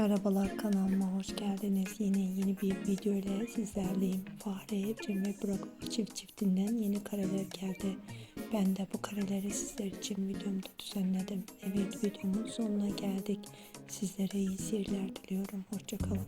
Merhabalar kanalıma hoş geldiniz. Yine yeni bir video ile sizlerleyim. Fahri Evcim ve Burak çift çiftinden yeni kareler geldi. Ben de bu kareleri sizler için videomda düzenledim. Evet videomun sonuna geldik. Sizlere iyi seyirler diliyorum. Hoşçakalın.